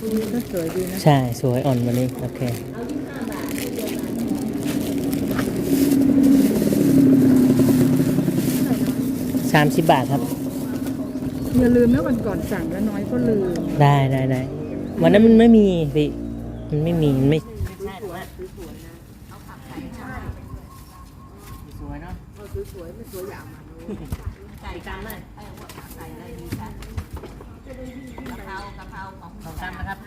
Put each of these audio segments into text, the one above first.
ก็สวยดีนะ ใช่สวยอ่อนวันนี้ โอเค สามสิบบาทครับ อย่าลืมนะวันก่อนสั่งแล้วน้อยก็ลืมได้ได้ได้วันนั้นมันไม่มีพี่มันไม่มีมันไม่สวยเนาะสวยไม่สวยอย่างใส่กันเลยใส่อะไรดีคะกะเพรากะเพราข องสองกรัมนะครับ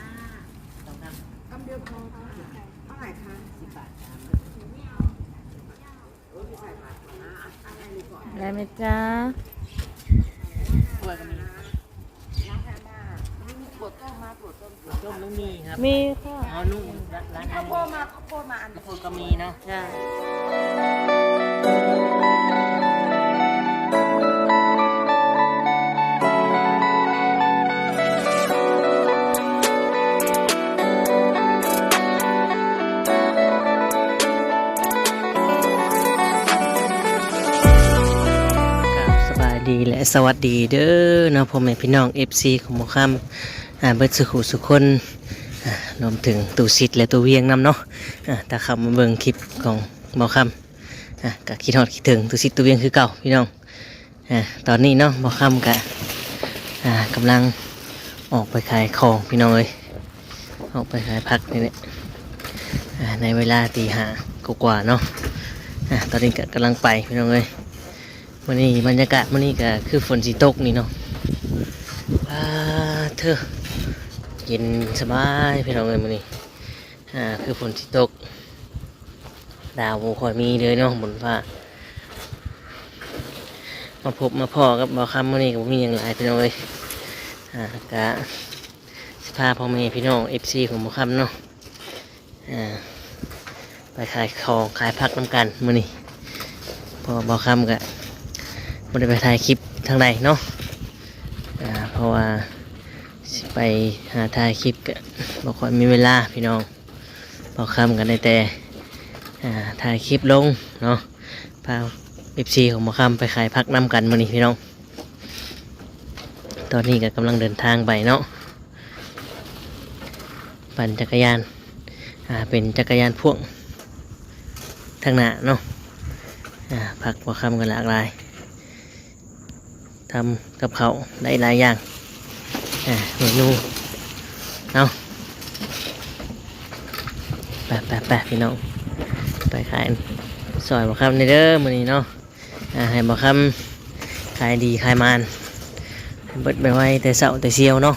สองกรัมกรัมเดียวพอเท่าไหร่คะสิบบาทครับได้ไหมจ๊ะถ้วยก็มีปวดต้มมาปวดต้มปวดต้มไม่มีครับ มีค่ะอ๋อนุ่มร้านข้าวโพดมาข้าวโพดมาอันข้าวโพดก็มีเนาะใช่ สวัสดีเด้อเนาะพ่อแม่พี่น้อง FC ของหมอคำอ่าเบิดสุขุสุคนอ่ารวมถึงตูซิดและตูเวียงนำเนาะอ่าถ้าเข้ามาเบิ่งคลิปของหมอคำอ่าก็คิดฮอดคิดถึงตูซิดตูเวียงคือเก่าพี่น้องอ่าตอนนี้เนาะหมอคำก็อ่ากำลังออกไปขายของพี่น้องเอ้ยออกไปขายผักนี่แหละอ่าในเวลาตีห้ากว่าเนาะอ่าตอนนี้ก็กำลังไปพี่น้องเอ้ย วันนี้บรรยากาศวันนี้ก็คือฝนสีตกนี่เนาะอ่าเธอเย็นสบายพี่น้องเอ้ยวันนี้อ่าคือฝนสีตก ดาวบ่ค่อยมีเลยเนาะบนฟ้ามาพบมาพ่อกับบ่าวคำวันนี้ก็บ่มีอย่างไรพี่น้องเอ้ยอ่ากะสภาพ่อแม่พี่น้องเอฟซีของบ่าวคำเนาะอ่าไปขายของขายผักน้ำกันมื้อนี้พอบ่าวคำกะ ไม่ได้ไปถ่ายคลิปทางใดเนาะเพราะว่าไปหาถ่ายคลิปก็บอกค่อยมีเวลาพี่น้องบอกคำกันได้แต่ถ่ายคลิปลงเนาะพาเอฟซีของบอกคำไปขายพักน้ำกันมานี่พี่น้อง ตอนนี้ก็กำลังเดินทางไปเนาะปั่นจักรยานาเป็นจักรยานพ่วงทางหน้าเนาะอ่าพักบอกคำกันหลากหลาย ทำกับเขาได้หลายอย่างอ่าเมนูเอาไปไปไปพี่น้องไปขายซอยบอกคำในเด้อมือนี้เนาะอ่าให้บอกคำขายดีขายมานเบิดไปไว้แต่เสาแต่เซียวเนาะ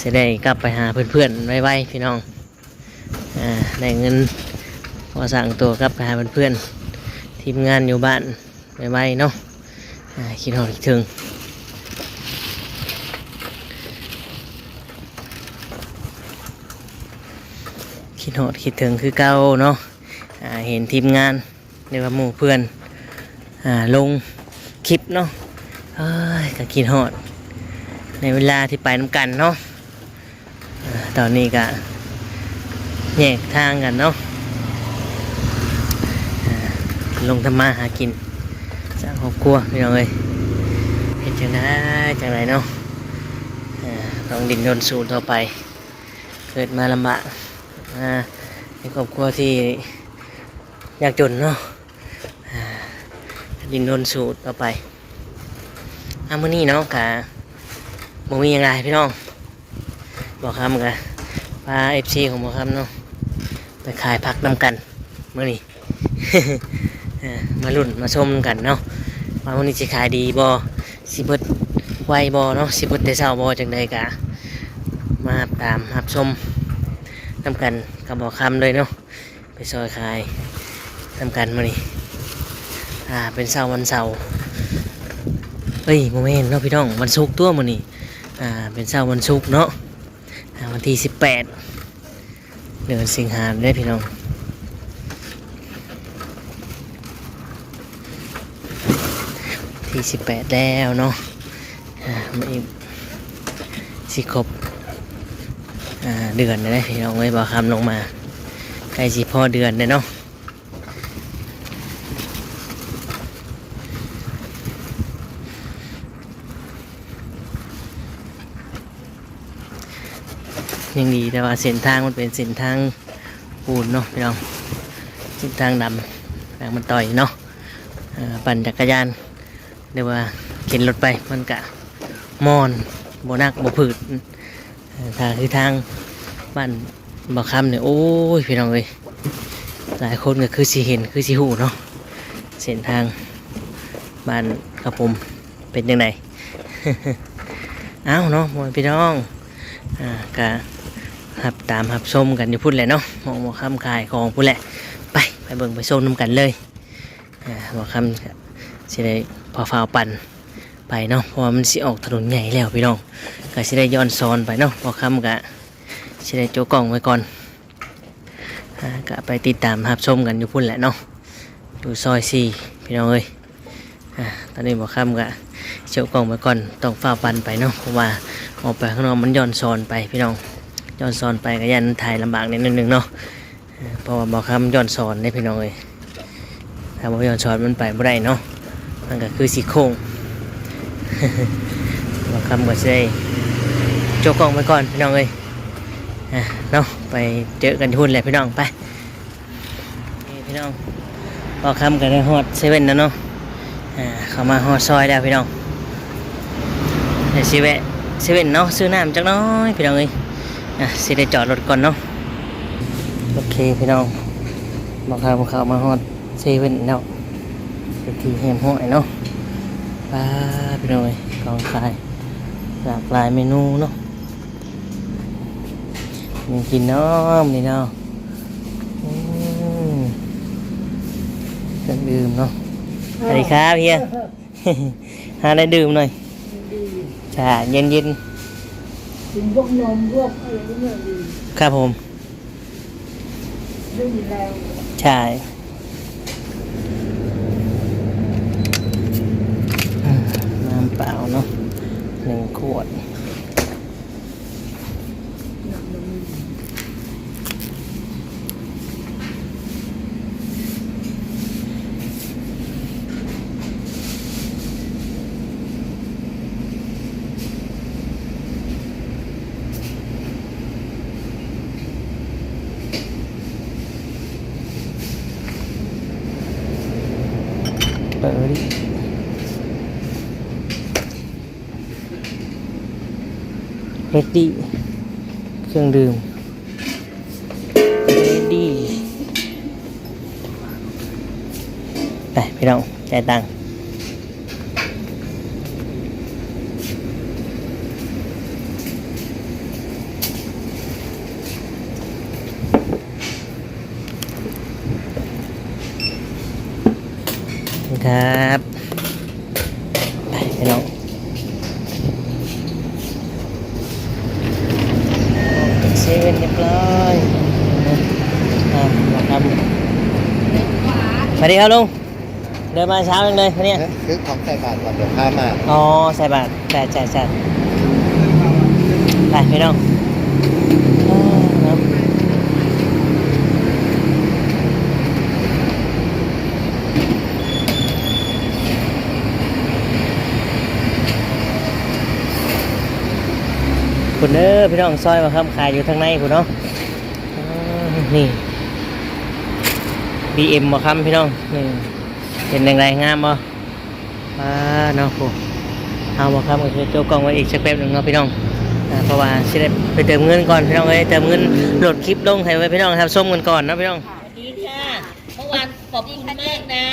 จะได้กลับไปหาเพื่อนๆไวๆพี่น้องอ่าได้เงินพอสั่งตัวกลับไปหาเพื่อนๆทีมงานอยู่บ้านไวๆเนาะ คิดหอดคิดถึงคิดหอดคิดถึงคือเก่าเนาะเห็นทีมงานเรียกว่าหมู่เพื่อนอลงคลิปเนาะเอ้ยก็คิดหอด ในเวลาที่ไปน้ำกันเนาะอ่าตอนนี้ก็แยกทางกันเนาะลงทำมาหากิน สร้างครอบครัวพี่น้องเอ้ยเห็นจังได้จังไรเนาะต้องดินรนสู่ต่อไป เกิดมาลำบากอ่าในครอบครัวที่ยากจนเนาะดินรนสู่ต่อไปอามื้อนี้เนาะกะบ่มีอย่างไรพี่น้องบอกคำกะพาเอฟซีของบอกคำเนาะไปขายผักนำกันมื้อนี้ มาลุ่นมาชมกันเนาะว่าวันนี้สิขายดีบอสิเบิดไวบอเนาะสิเบิดแต่เช้าบอจังใดกะมาตามรับชมนำกันกับบอกคำเลยเนาะไปซอยขายนำกันมานี่อ่าเป็นเสาร์วันเสาร์เอ้ยโมเมนต์เนาะพี่น้องวันศุกร์ตัวมันนี่อ่าเป็นเสาร์วันศุกร์เนาะวันที่สิบแปดเดือนสิงหาคมได้พี่น้อง ที่สิบแปดแล้วเนาะอ่ามาอีกสิครบเดือนเลยนะพี่น้องเอ้ยบอกคำลงมาใกล้สิพ่อเดือนเลยเนาะยังดีแต่ว่าเส้นทางมันเป็นเส้นทางปูนเนาะพี่น้องเส้นทางดำทางมันต่อยเนาะปั่นจักรยาน หรือว่าเข็นรถไปมันกะมอนโบนักโบผืดเอ่อทางคือทางบ้านบ่คำเนี่ยโอ้ยพี่น้องเอ้ยหลายคนก็คือสิเห็นคือสิหูเนาะเส้นทางบ้านครับผมเป็นยังไงอ้าวเนาะพี่น้องอ่ากะหับตามหับส้มกันอยู่พุ่นแหละเนาะมองหมอคำขายของพุ่นแหละ ไปไปเบิ่งไปส้มน้ำกันเลยอ่าหมอคำก็สิได้ พอฟาวปั่นไปเนาะเพราะว่ามันสิออกถนนใหญ่แล้วพี่น้องก็สิได้ย้อนซอนไปเนาะหมอคำกะสิได้โจกกล้องไว้ก่อนก็ไปติดตามหับส้มกันอยู่พุ่นแหละเนาะอยู่ซอยสี่พี่น้องเอ้ยตอนนี้หมอคำกะเชียวกล่องไว้ก่อนต้องฝ้าปันไปเนาะเพราะว่าออกไปข้างนอกมันย้อนซอนไปพี่น้องย้อนซอนไปก็ยันถ่ายลำบากนิดนึงเนาะเพราะว่าบอกคำย้อนซอนได้พี่น้องเลยถ้าบอกย้อนซอนมันไปไม่ได้เนาะ มันก็คือสีโคงบอกคำก็จะได้โจกกองไว้ก่อนพี่น้องเลยอะเนาะไปเจอกันทุนแหละพี่น้องไปพี่น้องบอกคำก็ได้ฮอดเซเว่นแล้วเนาะอ่าเข้ามาฮอดซอยแล้วพี่น้องเดี๋ยวสิแวะเซเว่นเนาะซื้อน้ำจักน้อยพี่น้องเอ้ยอะสิได้จอดรถก่อนเนาะโอเคพี่น้องบอกเขาเข้ามาฮอดเซเว่นแล้ว เป็นทีแฮมห้อยเนาะปลาพี่น้องเอ้ยกองขายหลากหลายเมนูเนาะมีกินน้ำนี่เนาะอืมเครื่องดื่มเนาะสวัสดีครับเฮียหาอะไรดื่มหน่อยชาเย็นเย็นกินพวกนมพวกอะไรพวกเนี่ยดีๆครับผมไม่มีแรงใช่อืมน้ำเปล่าเนาะหนึ่งขวด เปิดดิเรดดี้เครื่องดื่มเรดดี้ไปพี่น้องจ่ายตังค์ ครับไปพี่น้องเซเว่นเรียบร้อยอะมาครับสวัสดีครับลุงเดินมาเช้าจังเลยวันนี้ซื้อของใส่บาตรก่อนเดี๋ยวข้ามาอ๋อใส่บาทใช่ใช่ใช่ไปพี่น้องอ่าครับ คุณเด้อพี่น้องซอยมาครับขายอยู่ทางในคุณเนาะอ่านี่ BM มาครับพี่น้องนี่เป็นยังไงงามบ่อ่าเนาะโหเอามาครับก็คือโจกกล้องไว้อีกสักแป๊บหนึงเนาะพี่น้องอ่าเพราะว่าสิได้ไปเติมเงินก่อนพี่น้องเอ้ยเติมเงินโหลดคลิปลงให้ไว้พี่น้องครับส้มกันก่อนเนาะพี่น้องสวัสดีค่ะเมื่อวานขอบคุณมากนะ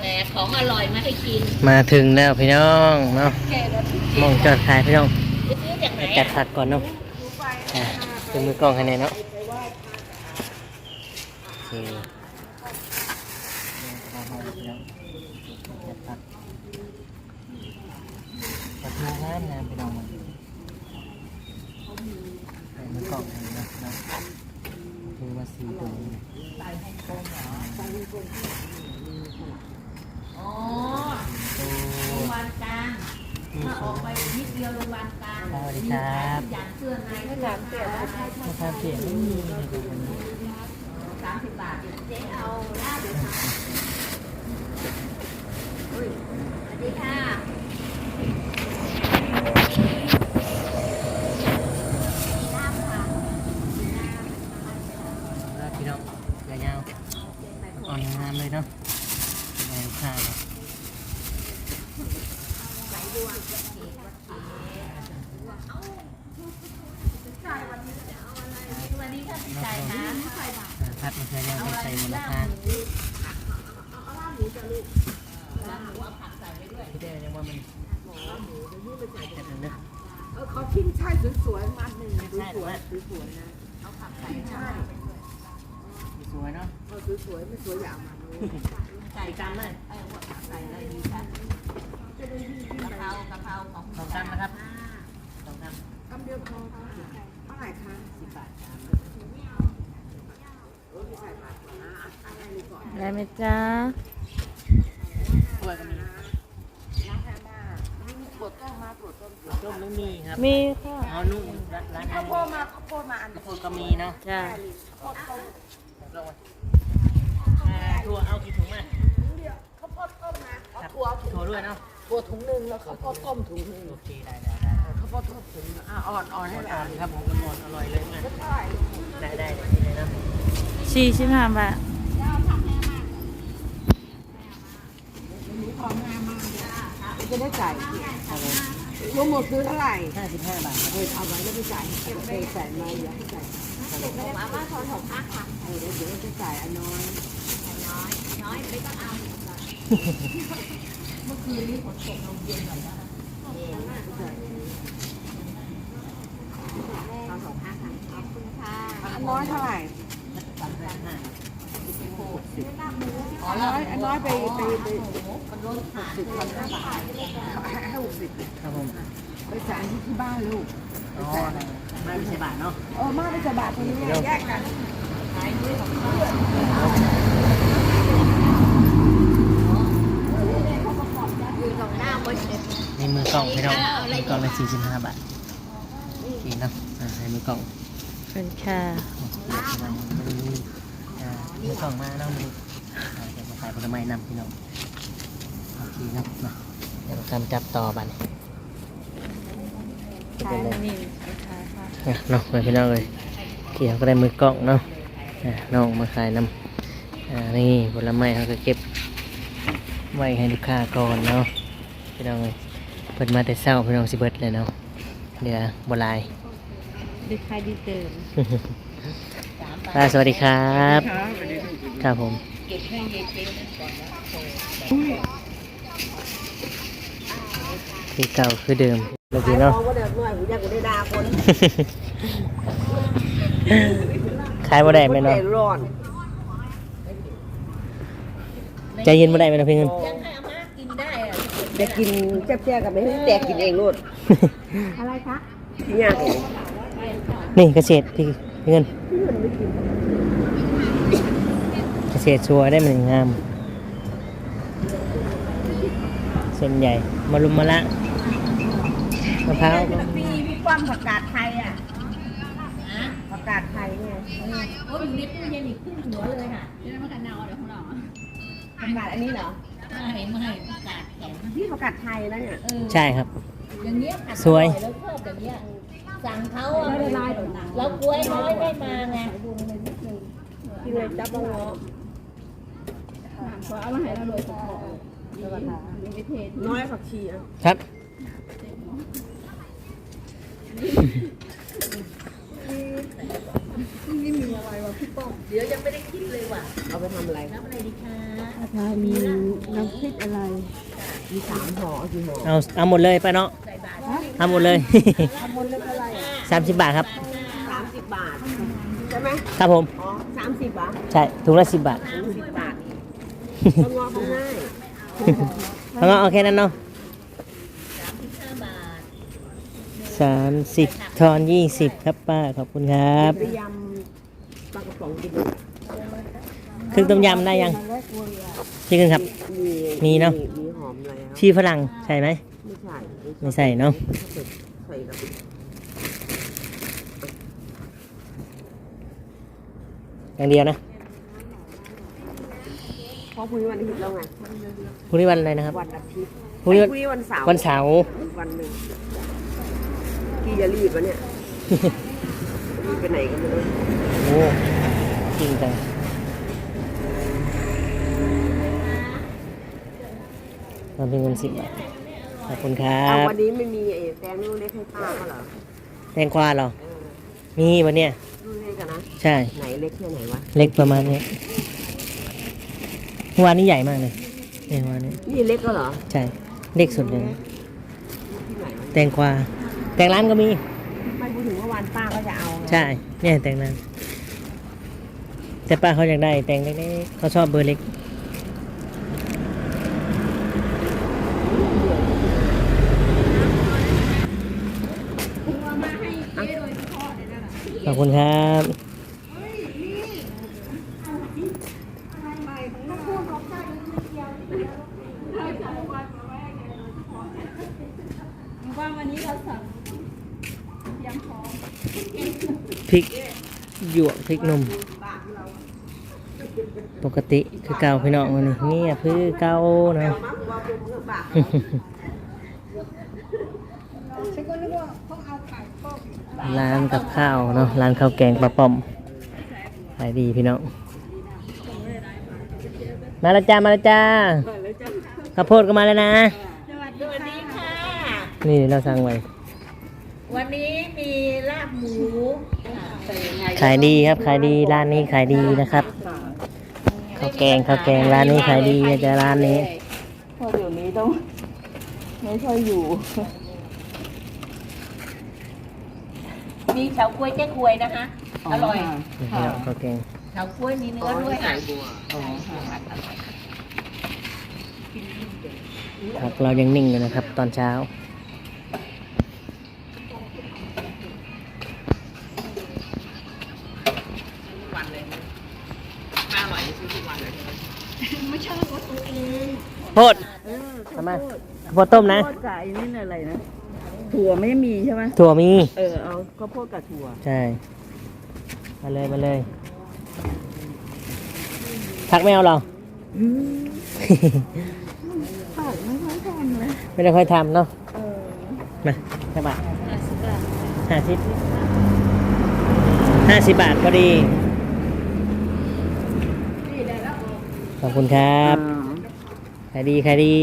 แหมของอร่อยมาให้กินมาถึงแล้วพี่น้องเนาะแกแล้วพี่มองจอดขายพี่น้อง ไปซื้อจากไหนจัดอะผักก่อนเนาะอ่าเติมมือกล้องให้แน่เนาะโอเคจัดผักจัดงานงานพี่น้องใส่มือกล้องให้เนาะเนาะคือว่าสีตัวนี้อ๋อโรงพยาบาลกลาง ถ้าออกไปนิดเดียวโรงพยาบาลกลางสวัสดีครับอย่างเสื้อในก็สามสิบราคาเปลี่ยนไม่มีเลยครับวันนี้สามสิบบาทเจ๊เอาลาบเลยค่ะอุ้ยสวัสดีค่ะ ครับมันเคยยังไม่ใส่มูลค่าพี่เด้ยังว่ามันแต่ถึงนะ เออเขาทิ้งช่ายสวยๆมัดหนึ่งสวยๆสวยๆนะ สวยเนาะ เออ สวยๆไม่สวยอย่างมันเลยใส่กันเลยเออว่าใส่อะไรดีคะกะเพรากะเพราของสองกรัมนะครับสองกรัมคำเดียวพอค่ะเท่าไหร่คะสิบบาทค่ะโอ้ยใส่บาทก่อนนะอะไรนี่ก่อนได้ไหมจ๊ะถ้วยก็มีร้านแพนด้ามีปวดต้มมาปวดต้มต้มไม่มีครับ มีค่ะเอานุ่มร้านร้านข้าวโพดมาข้าวโพดมาอันกระโพดก็มีเนาะจ้ะข้าวโพดต้มลงมาอ่า ถั่วเอากี่ถุงมาเดียวข้าวโพดต้มนะเอาครับถั่วถุงถั่วด้วยเนาะถั่วถุงหนึ่งแล้วข้าวโพดต้มถุงหนึ่งโอเคได้ได้ได้ข้าวโพดต้มถุงหนึ่งอะอ่อนอ่อนให้อ่อ่ออนนครับผมกันหมดอร่อยเลยมาเท่าไหร่ได้ได้ได้เลยเนาะสี่สิบห้าบาทจะได้จ่ายครับผมรวมหมดคือเท่าไหร่ห้าสิบห้าบาทครับเออเอาไว้แล้วไปจ่ายเก็บไปจ่ายมาอย่าให้จ่ายมาว่าทอนหกพักค่ะเออเดี๋ยวเดี๋ยวจะจ่ายอันน้อยน้ อยไม่ต้องเอาอันน้อยเท่าไหร่สามพันห้าอันน้อยอันน้อยไปไปไปลดหกสิบพันห้าบาทให้หกสิบครับผมไปจ่ายที่ที่บ้านลูกอ๋อไม่ใช่บาทเนาะเออมาไปจ่ายบาทตรงนี้แยกกันในมือก ล่องพี่น้องมือกล่องละสี่สิบห้าบาทโอเคเนาะอ่าในมือกล่องเป็นค่ะอ่ามือกล่องมาเนาะมืออ่าจะมาขายผลไม้นำพี่น้องโอเคครับเนาะเดี๋ยวทำจับต่อบัดนขายนี่ขายค่ะอะเนาะไปพี่น้องเลยเกี่ยวก็ได้มือกล้องเนาะอะน้องมาขายน้ำอ่านี่ผลไม้เขาก็เก็บไว้ให้ลูกค้าก่อนเนาะพี่น้องเลยเปิดมาแต่เช้าพี่น้องสิเบิดเลยเนาะเดี๋ยวบหลายดีขายดีเติมอ่าสวัสดีครับครับผมคือเก่าคือเดิมเมื่อกี้เนาะว่าเดี๋ยวหน่อยผมอยากได้ดาคนขายบ่ได้ไหมเนาะร้อนใจเย็นบ่ได้ไหมเนาะพี่เงินยังให้อาม่ากินได้อะ จะกินแจ๊บๆกับไม่ให้แตกกินเองลูกอะไรคะที่ยากเองนี่เกษตรพี่พี่เงินเกษตรชัวร์ได้มันงามเส้นใหญ่มารุมมะละมะพร้าวก็ปีพี่ป้อมผักกาดไทยอะฮะผักกาดไทยเนี่ยโอ้ยอยู่ในตู้เย็นอีกครึ่งหัวเลยค่ะผักกาดอันนี้เหรอ ไม่ไม่ประกาศแข็งพี่ผักกาดไทยนะเนี่ยเออใช่ครับ อย่างเงี้ยผัดสวยอร่อแล้วชอบอย่างเงี้ยสั่งเขาอะเรากล้วยน้อยไม่มาไงกินเลยจับบ้างเนาะน้อยผักชีอะครับ เดี๋ยวยังไม่ได้คิดเลยว่ะเอาไปทำอะไรน้ำอะไรดีคะมีน้ำพริกอะไร มีสามห่อเอากี่ห่อเอาเอาหมดเลยไปเนาะใส่บาตรเอาหมดเลย ทำบนเรื่องอะไรสามสิบบาทครับ สามสิบบาท ใช่ไหมครับผม อ๋อสามสิบบาทใช่ถุงละสิบบาทสามสิบบาทต้องงอเขาง่ายแล้วก็เอาแค่นั้นเนาะห้าบาทสามสิบทอนยี่สิบครับป้าขอบคุณครับ ไปยำ ปลากระป๋องกินเครื่องต้มยำได้ยังพี่ขึ้นครับมีมีเนอะ มีหอมแล้วชีฝรั่งใช่ไหม ไม่ใส่ไม่ใส่เนาะใส่กับอย่างเดียวนะเพราะพรุ่งนี้วันอาทิตย์แล้วไงพรุ่งนี้วันอะไรนะครับวันอาทิตย์พรุ่งนี้พวันรุ่งนี้วันเสาร์วันเสาร์วันหนึ่งพี่จะรีบวะเนี่ยรีบไปไหนกันไม่รู้โอ้จริงจังเราเป็นเงินสิบบาท ขอบคุณครัเอาบ วันนี้ไม่มีไอ้แตงลูกเล็กให้ป้าเขาเหรอแตงกวาเหรอ เออมีวันเนี้ย ลูกเล็กกันนะ ใช่ ไหนเล็กแค่ไหนวะ เล็กประมาณนี้เมื่อวานนี้ใหญ่มากเลยเนี่ยเมื่อวานนี้ นี่เล็กก็เหรอ ใช่ เล็กสุดเลยที่ไหนวะแตงกวา แตงร้านก็มี ไม่พูดถึงเมื่อวานป้าก็จะเอาไงใช่ เนี่ยแตงร้าน แต่ป้าเขาอยากได้แตงเล็กๆเขาชอบเบอร์เล็กขอบคุณครับพริกหยวกพริกหนุ่ม ปกติคือเก่าพี่น้องวันนี้เงียบคือเก่าเนาะร้านกับข้าวเนาะร้านข้าวแกงปลาป้อมขายดีพี่น้องมาแล้วจ้ามาแล้วจ้าข้าวโพดก็มาแล้วนะสวัสดีค่ะ นี่เราสั่งไว้วันนี้มีลาบหมูขายดีครับขายดีร้านนี้ขายดีนะครับ ข้าวแกงข้าวแกงร้านนี้ขายดีนะจะร้านนี้เพราะเดี๋ยวนี้ต้องไม่ค่อยอยู่ มีเฉาก๊วยเจ๊กวยนะคะ อร่อยนี่พี่น้องข้าวแกงเฉาก๊วยมีเนื้อด้วยค่ะผักเรายังนิ่งอยู่นะครับ ตอนเช้า โพดทำไมข้าวโพดต้มนะ ข้าวโพดกับไอ้นี่อะไรนะ ถั่วไม่มีใช่ไหมถั่วมี เออเอาข้าวโพดกับถั่ว ใช่ มาเลยมาเลยผักไม่เอาเหรอผักไม่ค่อยทำเลยไม่ได้ค่อยทำเนาะ เออมาห้าบาทห้าสิบห้าสิบบาทพอดี ขอบคุณครับ อ่า ขายดีขายดี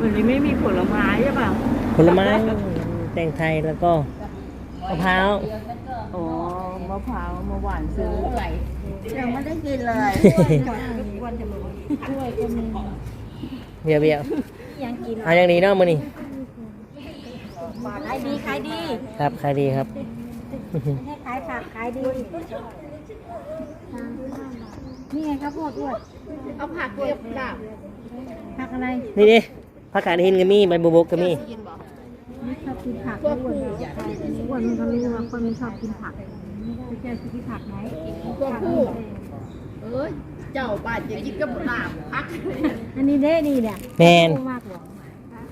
วันนี้ไม่มีผลไม้ใช่ป่ะผลไม้แตงไทยแล้วก็มะพร้าวอ๋อมะพร้าวมะหวานซื้อยังไม่ได้กินเลยเบียวเบียวเอาอย่างนี้เนาะมือนี่ขายดีขายดี ครับขายดีครับให้ขายผักขายดีนี่ไงข้าว โพดอ้วนเอาผักเก็บดับผักอะไรนี่ดิผักกาดหินก็มีใบบัวบกก็มีไม่ชอบกินผักอ้วนอ้วนมันก็รู้ว่าคนไม่ชอบกินผักไม่ใช่กินผักไหมตัวผู้เอ้ยเจ้าบ้านจะกินกับลาบพัก อันนี้เด้นี่เนี่ยแมนมากหรอ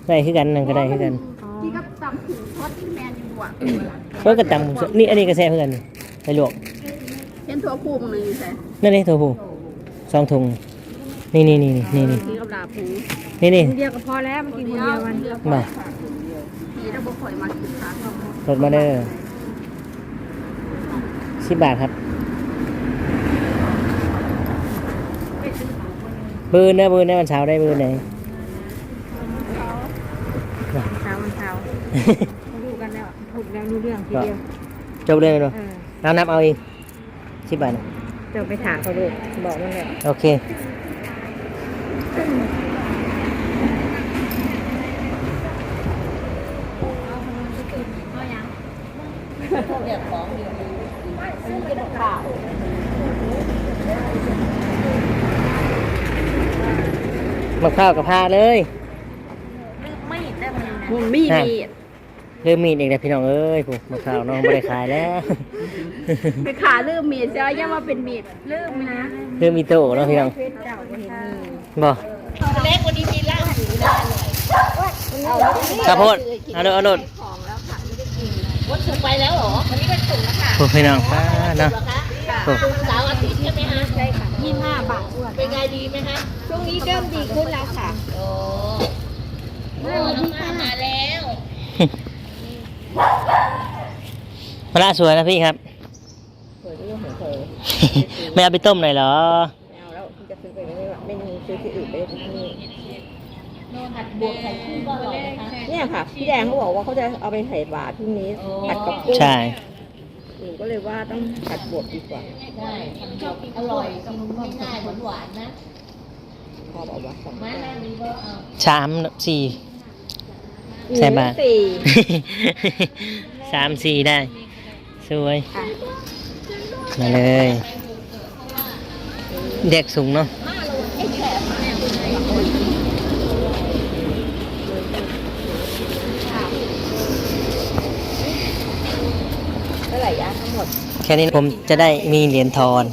ได้คือกันนั่นก็ได้คือกันที่กับตำถึงทอดแมนอยู่อะเพิ่นก็ตำนี่อันนี้ก็แซ่บคือกันไปลวกเห็นตัวผู้มันอยู่ใช่นั่นนี่ตัวผู้ สองถุง นี่นี่นี่นี่นี่กินกับลาบผู้นี่นี่เดียวก็พอแล้วมันกินคนเดียวมันมาทีแล้วบ่ค่อยมากินผักรถมาเด้อสิบบาทครับบืนนะบืนนะวันเช้าร์ได้บืนไหนเช้าวันเช้ารู้กันแล้วถูกแล้วรู้เรื่องทีเดียวจบเลยเนาะเออเรานับเอาเองสิบบาทนะ เดี๋ยวไปถามเขาดูบอกมันเลยโอเคเรียกของเดียวมาข้าวกับพาเลย ไม่ได้มันนะมันมีนั่นมีด เริ่มมีดเองนะพี่น้องเอ้ยผมมาข้าวน้องไม่ได้ขายแล้วไปขาลืมมีดจะยังมาเป็นมีดเริ่มนะเริ่มมีโตเนาะพี่น้องเจ้าก็เห็นมีบ่เล็กวันนี้มีลาบหมูนะอร่อยข้าวโพดเอาโดดเอาโดดวันศุกร์ไปแล้วเหรอวันนี้เป็นศุกร์แล้วค่ะโอ้พี่น้องป้าเนาะศุกร์เหรอคะโอ้ศุกร์เสาร์อาทิตย์ใช่ไหมคะใช่ค่ะยี่ห้าบาทอ้วนเป็นไงดีไหมคะช่วงนี้เริ่มดีขึ้นแล้วค่ะโอ้โอ้น้องมามาแล้ว มะระสวยนะพี่ครับ สวยเรื่องของเธอไม่เอาไปต้มหน่อยเหรอ ไม่เอาแล้วคุณจะซื้อไปไม่ได้ไม่มีซื้อที่อื่นไปที่นี่โน่นผัดหมูบวกใส่กุ้งก็อร่อยนะคะเนี่ยค่ะ พี่แดงเขาบอกว่าเขาจะเอาไปใส่บาตรพรุ่งนี้ผัดกับกุ้งใช่หนูก็เลยว่าต้องผัดบวบดีกว่าใช่อร่อยกินง่ายๆหวานๆนะพอบอกว่าสองมาแก้แม่วรีเวอร์เอาสามสี่ใส่บาตรสี่สามสี่ได้ สวย ค่ะมาเลยเด็กสูงเนาะเท่าไหร่ยาทั้งหมดแค่นี้ผมจะได้มีเหรียญทอน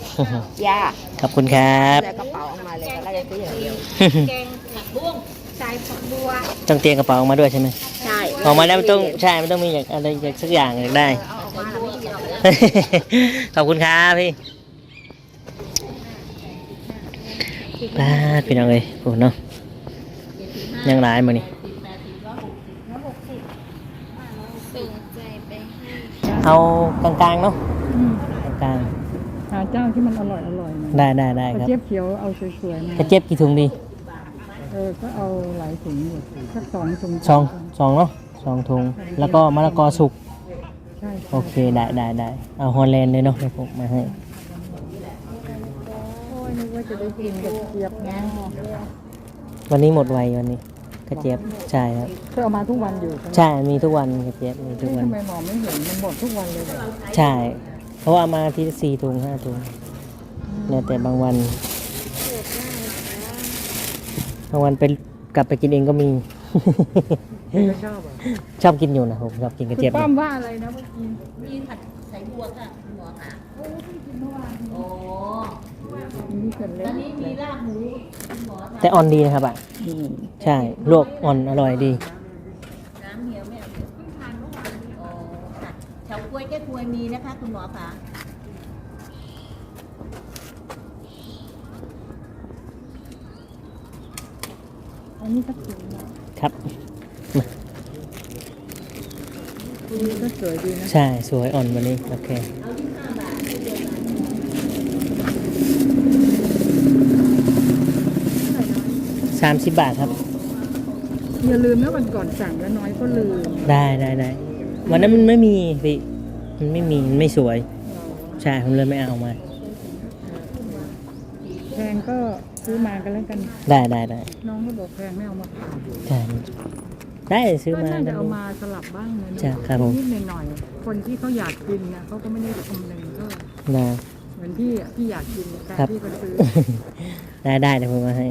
ยาขอบคุณครับแล้วกระเป๋าออกมาเลยก็เราจะซื้ออย่างเดียวแกงผักบุ้งใส่ผักบัว ต้องเตรียมกระเป๋าออกมาด้วยใช่ไหมใช่ออกมาแล้วมันต้องใช่มันต้องมีอย่างอะไรอย่างสักอย่างอยากได้ เอา ขอบคุณครับพี่ป้าดพี่น้องเอ้ยโอ้เนาะยังหลายมือนี่เอากลางๆเนาะกลางหาเจ้าที่มันอร่อยอร่อยหน่อยๆได้ได้ได้กคระรับเจี๊ยบเขียวเอาสวยๆมากระเจี๊ยบกี่ถุงดีเออก็เอาหลายถุงอยู่สักสองถุงสองสองเนาะสองถุงแล้วก็มะละกอสุกใช่ โอเคได้ได้ได้เอาฮอลแลนด์เลยเนาะเดี๋ยวผมมาให้โอ้ยนึกว่าจะได้กินกระเจี๊ยบนะวันนี้หมดไววันนี้กระเจี๊ยบใช่ครับเธอเอามาทุกวันอยู่ใช่ไหมใช่มีทุกวันกระเจี๊ยบมีทุกวัน ทำไมหมอไม่เห็นมันหมดทุกวันเลยเหรอใช่ เพราะว่ามาทีละสี่ถุงห้าถุงแล้วแต่บางวัน บางวันไปกลับไปกินเองก็มี ไม่ชอบเหรอชอบกินอยู่นะผมชอบกินกระคุเจี๊ยบณป้อมว่าอะไรนะเมื่อกี้มีผัดใส่บัวค่ะคุณหมอค่ะโอ้มีเกินเล็ตกอนนี้มีลาบหมูคุณหมอทแต่อ่อนดีนะครับอะอืมใช่ลวกอ่อนอร่อยดีำน้ำเหี่ยวไม่เอาเดี๋ยวเพิ่งทานเมื่อวานโอ้ค่ะเฉาก๊วยแก้ควยมีนะคะ คุณหมอค่ะอันนี้ก็สวยนะครับ อันนี้ก็สวยดีนะ ใช่ สวยอ่อนวันนี้ โอเค สามสิบบาทครับ อย่าลืมนะวันก่อนสั่งแล้วน้อยก็ลืม ได้ได้ได้วันนั้นมันไม่มีพี่ มันไม่มี มันไม่สวย ใช่ ผมเลยไม่เอามา แพงก็ซื้อมากันแล้วกัน ได้ได้ได้ น้องก็บอกแพงไม่เอามาขายใช่ ได้ซื้อก็มา น่ากัจะนเอามาสลับบ้างนะจ้ะครับผม นิดๆหน่อยๆคนที่เขาอยากกินนะเขาก็ไม่ได้คำนึงเท่าไหร่ได้เหมือนพี่อะพี่อยากกินแต่ครับ พี่ก็ซื้อได้ได้เดี๋ยวผมมาให้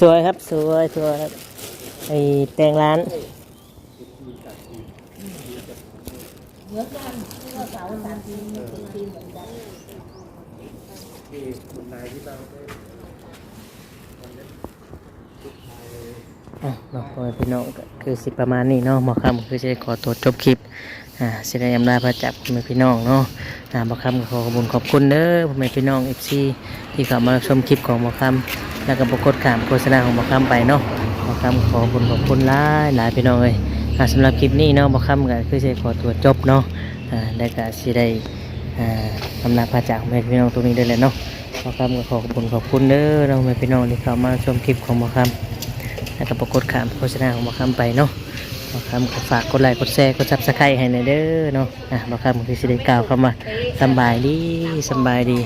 สวยครับ สวยสวยครับไอแตงร้าน เหมื อนกันที่ว่าเสาสามทีสี่ทีเหมือนกันอะเนาะพ่อแม่พี่น้องก็คือสิประมาณนี้เนาะหมอคำคือจะขอตัวจบคลิปอ่าสิได้ยำลาพระจับพ่อแม่พี่น้องเนาะอ่าหมอคำก็ขอขอบคุณขอบคุณเด้อพ่อแม่พี่น้องเอฟซีที่เข้ามารับชมคลิปของหมอคำแล้วก็ปรากฏขามโฆษณาของหมอคำไปเนาะหมอคำขอขอบคุณขอบคุณหลายหลายพี่น้องเลยอ่าสำหรับคลิปนี้เนาะหมอคำก็คือจะขอตัวจบเนาะอ่าได้ก็สิได้อ่าลำลาพระจากพ่อแม่พี่น้องตรงนี้ได้เลยเนาะหมอคำก็ขอขอบคุณขอบคุณเด้อเราแม่พี่น้องที่เข้ามาชมคลิปของหมอคำ แล้วก็ปรากฏขามโฆษณาของบอคำไปเนาะบอคำก็ฝากกดไลค์กดแชร์กดซับสไครต์ให้หน่อยเด้อเนาะอะบอคำคือสิได้กล่าวคำว่าสำบายดีสำบายดี